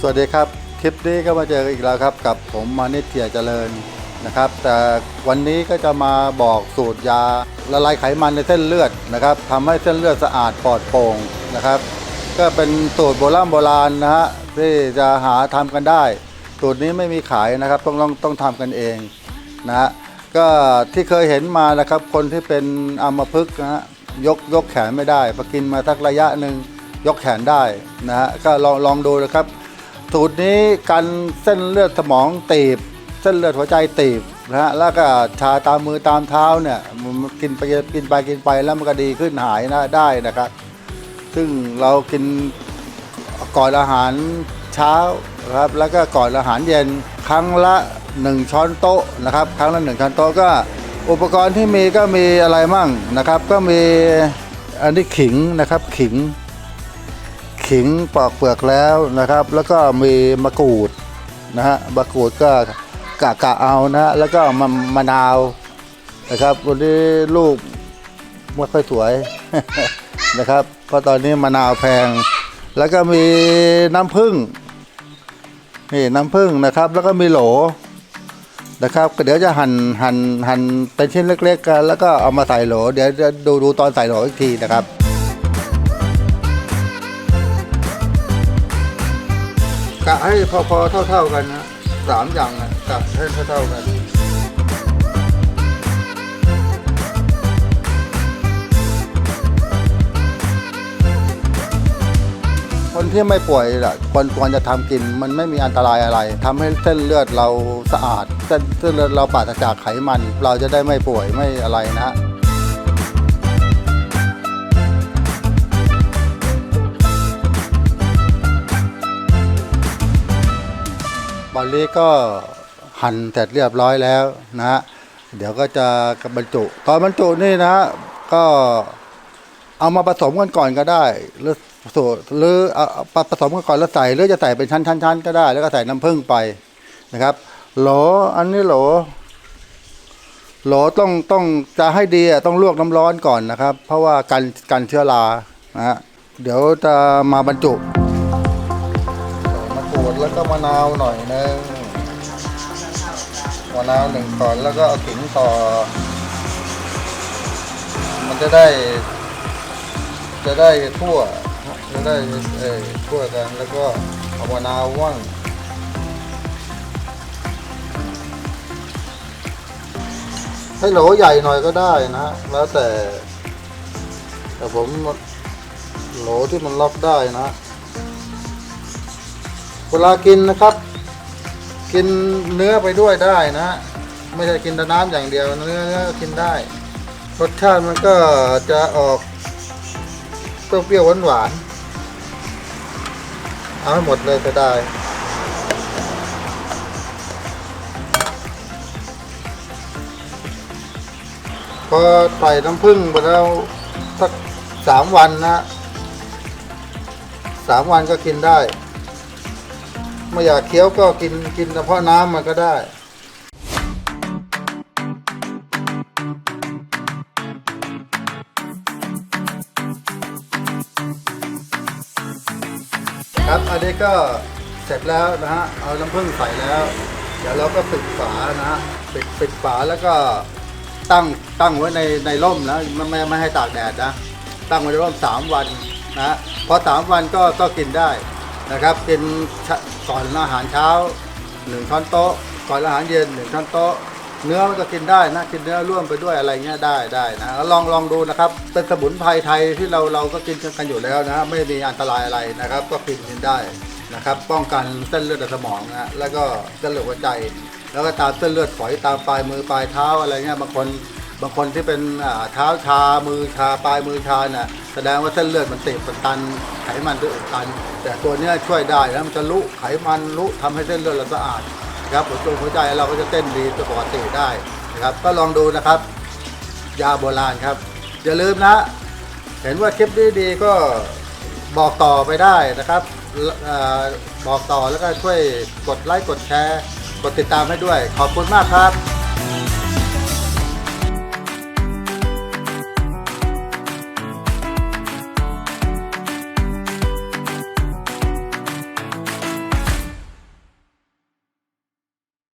สวัสดีครับ คลิปนี้ก็มาเจอกันอีกแล้วครับ กับผมมานิเทียเจริญนะครับ แต่วันนี้ก็จะมาบอกสูตรยาละลายไขมันในเส้นเลือดนะครับทำให้เส้นเลือดสะอาดปลอดโปร่งนะครับ ก็เป็นสูตรโบราณโบราณนะฮะที่จะหาทำกันได้ สูตรนี้ไม่มีขายนะครับต้องต้องต้องทำกันเองนะฮะก็ที่เคยเห็นมานะครับ คนที่เป็นอัมพฤกษ์นะฮะยกยกแขนไม่ได้พอกินมาสักระยะหนึ่งยกแขนได้นะฮะก็ลองลองดูนะครับ สูตรนี้กันเส้นเลือดสมองตีบ เส้นเลือดหัวใจตีบนะฮะแล้วก็ชาตามมือตามเท้าเนี่ยมันกินไปกินไปกินไปแล้วมันก็ดีขึ้นหายนะได้นะครับ ซึ่งเรากินก่อนอาหารเช้าครับแล้วก็ก่อนอาหารเย็นครั้งละ 1 ช้อนโต๊ะนะครับ ครั้งละ 1 ช้อนโต๊ะก็อุปกรณ์ที่มีก็มีอะไรมั่งนะครับ ก็มีอันนี้ขิงนะครับขิง ขิงปอกเปลือกแล้วนะครับ แล้วก็มีมะกรูดนะฮะมะกรูดก็กะกะเอานะฮะแล้วก็มะมะนาวนะครับ วันนี้ลูกไม่ค่อยสวยนะครับเพราะตอนนี้มะนาวแพง แล้วก็มีน้ำผึ้งนี่น้ำผึ้งนะครับ แล้วก็มีโหลนะครับเดี๋ยวจะหั่นหั่นหั่นเป็นชิ้นเล็กๆกันแล้วก็เอามาใส่โหลเดี๋ยวจะดูดูตอนใส่โหลอีกทีนะครับ กะให้พอๆเท่า ๆกันนะสามอย่างนะกะให้เท่าๆกันคนที่ไม่ป่วยล่ะควรควรจะทำกินมันไม่มีอันตรายอะไรทำให้เส้นเลือดเราสะอาด เส้นเส้นเลือดเราปราศจากไขมัน เราจะได้ไม่ป่วยไม่อะไรนะ บอลลี่ก็หั่นเสร็จเรียบร้อยแล้วนะฮะเดี๋ยวก็จะบรรจุ ตอนบรรจุนี่นะ ก็เอามาผสมกันก่อนก็ได้หรือสูตรหรือเอาผสมกันก่อนแล้วใส่หรือจะใส่เป็นชั้นๆๆก็ได้ แล้วก็ใส่น้ำผึ้งไปนะครับโหลอันนี้โหลโหลต้องต้องจะให้ดีต้องลวกน้ำร้อนก่อนนะครับ เพราะว่ากันกันเชื้อรานะฮะเดี๋ยวจะมาบรรจุ แล้วก็มะนาวหน่อยนึงมะนาวหนึ่งก่อนแล้วก็เอาขิงต่อ มันจะได้ จะได้ทั่วจะได้เออทั่วกันแล้วก็เอามะนาวว่างให้โหลใหญ่หน่อยก็ได้นะแล้วแต่แต่ผมโหลที่มันล็อกได้นะ เวลากินนะครับ กินเนื้อไปด้วยได้นะ ไม่ใช่กินแต่น้ำอย่างเดียวเนื้อเนื้อกินได้ รสชาติมันก็จะออกเปรี้ยวๆหวานๆเอาให้หมดเลยก็ได้พอใส่น้ำผึ้งไปแล้วสักสามวันนะสามวันก็กินได้ ไม่อยากเคี้ยวก็กินกินเฉพาะน้ำมันก็ได้ครับอันนี้ก็เสร็จแล้วนะฮะเอาน้ำผึ้งใส่แล้ว เดี๋ยวเราก็ปิดฝานะฮะปิดปิดฝาแล้วก็ตั้งตั้งไว้ในในร่มนะไม่ไม่ไม่ให้ตากแดดนะ ตั้งไว้ในร่มสามวันนะพอสามวันก็ก็กินได้ นะครับกินก่อนอาหารเช้าหนึ่งช้อนโต๊ะก่อนอาหารเย็นหนึ่งช้อนโต๊ะเนื้อมันก็กินได้นะกินเนื้อร่วมไปด้วยอะไรเงี้ยได้ได้นะแล้วลองลองดูนะครับเป็นสมุนไพรไทยที่เราเราก็กินกันอยู่แล้วนะไม่มีอันตรายอะไรนะครับ ก็กินกินได้นะครับ ป้องกันเส้นเลือดในสมองนะแล้วก็เส้นเลือดหัวใจ แล้วก็ตามเส้นเลือดฝอยตามปลายมือปลายเท้าอะไรเงี้ยบางคน บางคนที่เป็นเท้าชา มือชา ปลายมือชาน่ะแสดงว่าเส้นเลือดมันตีบมันตัน ไขมันด้วยอุดตัน แต่ตัวเนี้ยช่วยได้แล้วมันจะลุไขมันลุทำให้เส้นเลือดเราสะอาดนะครับหัวใจหัวใจเราก็จะเต้นดีปกติได้นะครับ ก็ลองดูนะครับ ยาโบราณครับ อย่าลืมนะ เห็นว่าคลิปนี้ดีก็บอกต่อไปได้นะครับอบอกต่อแล้วก็ช่วยกดไลค์กดแชร์ กดติดตามให้ด้วย ขอบคุณมากครับ